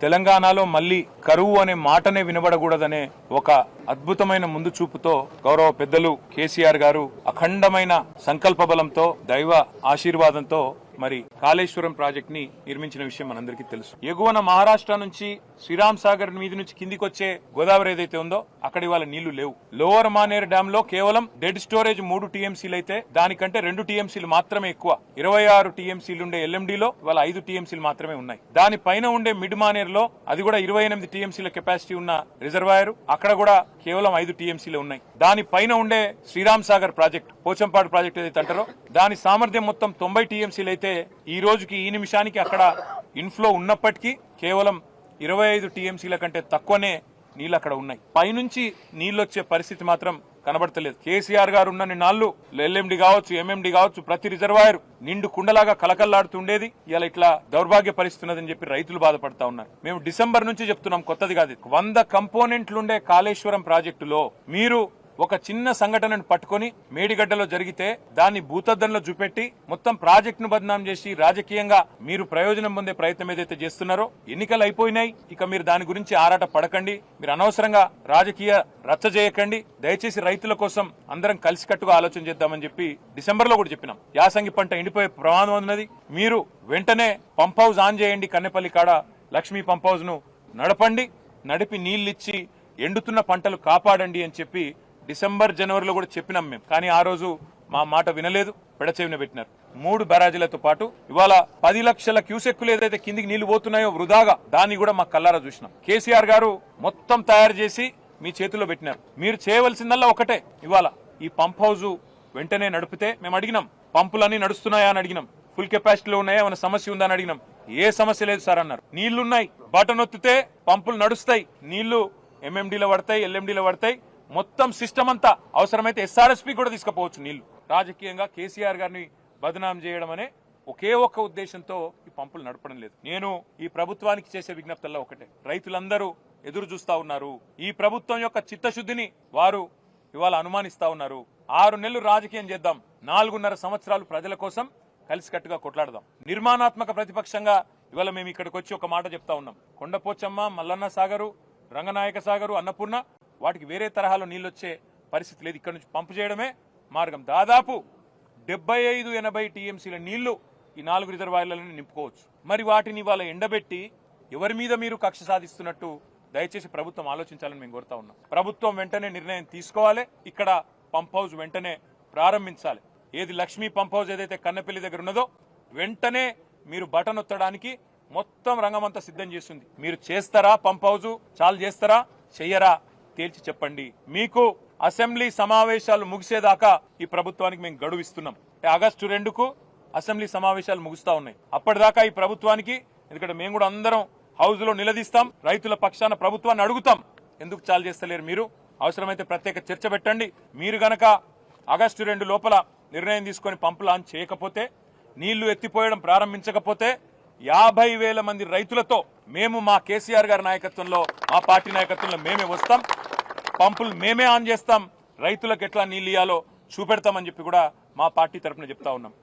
తెలంగాణలో మళ్ళీ కరువు అనే మాటనే వినబడకూడదనే ఒక అద్భుతమైన ముందు చూపుతో గౌరవ పెద్దలు కేసీఆర్ గారు అఖండమైన సంకల్ప బలంతో దైవ ఆశీర్వాదంతో మరి కాళేశ్వరం ప్రాజెక్ట్ని నిర్మించిన విషయం మనందరికీ తెలుసు. ఎగువన మహారాష్ట్ర నుంచి శ్రీరామ్ సాగర్ మీద నుంచి కిందికి వచ్చే గోదావరి ఏదైతే ఉందో అక్కడ ఇవాళ నీళ్ళు లేవు. లోవర్ మానేర్ డ్యామ్లో కేవలం డెడ్ స్టోరేజ్ మూడు టీఎంసీలు అయితే దానికంటే రెండు టీఎంసీలు మాత్రమే ఎక్కువ. ఇరవై ఆరు టీఎంసీలు ఉండే ఎల్ఎండిలో ఇవాళ ఐదు టీఎంసీలు మాత్రమే ఉన్నాయి. దాని పైన ఉండే మిడ్ మానేర్లో అది కూడా ఇరవై ఎనిమిది టీఎంసీల కెపాసిటీ ఉన్న రిజర్వాయర్ అక్కడ కూడా కేవలం ఐదు టీఎంసీలు ఉన్నాయి. దాని పైన ఉండే శ్రీరామ్ సాగర్ ప్రాజెక్ట్ పోచంపాడు ప్రాజెక్ట్ ఏదైతే అంటారో దాని సామర్థ్యం మొత్తం తొంభై టీఎంసీలు అయితే ఈ రోజుకి ఈ నిమిషానికి అక్కడ ఇన్ఫ్లో ఉన్నప్పటికీ కేవలం ఇరవై ఐదు టీఎంసీల కంటే తక్కువనే నీళ్ళు అక్కడ ఉన్నాయి. పైనుంచి నీళ్ళు వచ్చే పరిస్థితి మాత్రం కనబడతలేదు. కేసీఆర్ గారు ఉన్న నాళ్ళు ఎల్ఎండి కావచ్చు ఎంఎండి కావచ్చు ప్రతి రిజర్వాయర్ నిండు కుండలాగా కలకల్లాడుతుండేది. ఇలా ఇట్లా దౌర్భాగ్య పరిస్థితున్నదని చెప్పి రైతులు బాధపడతా ఉన్నారు. మేము డిసెంబర్ నుంచి చెప్తున్నాం కొత్తది కాదు వంద కంపోనెంట్లుండే కాళేశ్వరం ప్రాజెక్టులో మీరు ఒక చిన్న సంఘటనను పట్టుకొని మేడిగడ్డలో జరిగితే దాన్ని భూతద్దంలో చూపెట్టి మొత్తం ప్రాజెక్టును బదనాం చేసి రాజకీయంగా మీరు ప్రయోజనం పొందే ప్రయత్నం ఏదైతే చేస్తున్నారో ఎన్నికలు అయిపోయినాయి. ఇక మీరు దాని గురించి ఆరాట పడకండి. మీరు అనవసరంగా రాజకీయ రచ్చ చేయకండి. దయచేసి రైతుల కోసం అందరం కలిసికట్టుగా ఆలోచన చేద్దామని చెప్పి డిసెంబర్లో కూడా చెప్పినాం. యాసంగి పంట ఎండిపోయే ప్రమాదం ఉన్నది. మీరు వెంటనే పంప్ హౌస్ ఆన్ చేయండి. కన్నెపల్లి కాడ లక్ష్మీ పంప్ హౌస్ను నడపండి. నడిపి నీళ్ళిచ్చి ఎండుతున్న పంటలు కాపాడండి అని చెప్పి డిసెంబర్ జనవరిలో కూడా చెప్పినాం మేము. కానీ ఆ రోజు మా మాట వినలేదు పెడచెవిన పెట్టినారు. మూడు బ్యారాజీలతో పాటు ఇవాళ పది లక్షల క్యూసెక్కులు ఏదైతే కిందికి నీళ్ళు పోతున్నాయో వృధాగా దాన్ని కూడా మా కల్లారా చూసినాం. కేసీఆర్ గారు మొత్తం తయారు చేసి మీ చేతిలో పెట్టినారు. మీరు చేయవలసిందల్లా ఒకటే. ఇవాళ ఈ పంప్ హౌస్ వెంటనే నడిపితే మేము అడిగినాం పంపులన్నీ నడుస్తున్నాయా అని అడిగినాం ఫుల్ కెపాసిటీలో ఉన్నాయా ఏమైనా సమస్య ఉందా అని అడిగినాం. ఏ సమస్య లేదు సార్ అన్నారు. నీళ్ళున్నాయి. బటన్ ఒత్తితే పంపులు నడుస్తాయి. నీళ్ళు ఎంఎండీలో పడతాయి ఎల్ఎండీలో పడతాయి. మొత్తం సిస్టమ్ అంతా అవసరమైతే ఎస్ఆర్ఎస్పీ కూడా తీసుకుపోవచ్చు నీళ్ళు. రాజకీయంగా కేసీఆర్ గారిని బదనాం చేయడం అనే ఒకే ఒక్క ఉద్దేశంతో ఈ పంపులు నడపడం లేదు. నేను ఈ ప్రభుత్వానికి చేసే విజ్ఞప్తుల్లో ఒకటే. రైతులందరూ ఎదురు చూస్తా ఉన్నారు. ఈ ప్రభుత్వం యొక్క చిత్తశుద్ధిని వారు ఇవాళ అనుమానిస్తా ఉన్నారు. ఆరు నెలలు రాజకీయం చేద్దాం. నాలుగున్నర సంవత్సరాలు ప్రజల కోసం కలిసికట్టుగా కొట్లాడదాం. నిర్మాణాత్మక ప్రతిపక్షంగా ఇవాళ మేము ఇక్కడికి వచ్చి ఒక మాట చెప్తా ఉన్నాం. కొండపోచమ్మ మల్లన్న సాగరు రంగనాయక సాగరు అన్నపూర్ణ వాటికి వేరే తరహాలో నీళ్ళు వచ్చే పరిస్థితి లేదు. ఇక్కడ నుంచి పంపు చేయడమే మార్గం. దాదాపు డెబ్బై ఐదు ఎనభై టీఎంసీల నీళ్ళు ఈ నాలుగు రిజర్వాయర్లను నింపుకోవచ్చు. మరి వాటిని ఇవాళ ఎండబెట్టి ఎవరి మీద మీరు కక్ష సాధిస్తున్నట్టు దయచేసి ప్రభుత్వం ఆలోచించాలని మేము కోరుతా ఉన్నాం. ప్రభుత్వం వెంటనే నిర్ణయం తీసుకోవాలి. ఇక్కడ పంప్ హౌస్ వెంటనే ప్రారంభించాలి. ఏది లక్ష్మీ పంప్ హౌస్ ఏదైతే కన్నపల్లి దగ్గర ఉన్నదో వెంటనే మీరు బటన్ ఒత్తడానికి మొత్తం రంగమంతా సిద్ధం చేస్తుంది. మీరు చేస్తారా? పంప్ హౌస్ చాలు చేస్తారా? చెయ్యరా? తేల్చి చెప్పండి. మీకు అసెంబ్లీ సమావేశాలు ముగిసేదాకా ఈ ప్రభుత్వానికి మేము గడువిస్తున్నాం. అంటే ఆగస్టు రెండుకు అసెంబ్లీ సమావేశాలు ముగుస్తా ఉన్నాయి. అప్పటిదాకా ఈ ప్రభుత్వానికి ఎందుకంటే మేము కూడా అందరం హౌస్లో నిలదీస్తాం రైతుల పక్షాన ప్రభుత్వాన్ని అడుగుతాం. ఎందుకు చాలు చేస్తలేరు మీరు? అవసరమైతే ప్రత్యేక చర్చ పెట్టండి. మీరు గనక ఆగస్టు రెండు లోపల నిర్ణయం తీసుకొని పంపు లాంచ్ చేయకపోతే నీళ్ళు ఎత్తిపోయడం ప్రారంభించకపోతే యాభై వేల మంది రైతులతో మేము మా కేసీఆర్ గారి నాయకత్వంలో మా పార్టీ నాయకత్వంలో మేమే వస్తాం. పంపులు మేమే ఆన్ చేస్తాం. రైతులకు ఎట్లా నీళ్ళు ఇవ్వాలో చూపెడతామని చెప్పి కూడా మా పార్టీ తరఫున చెప్తా ఉన్నాం.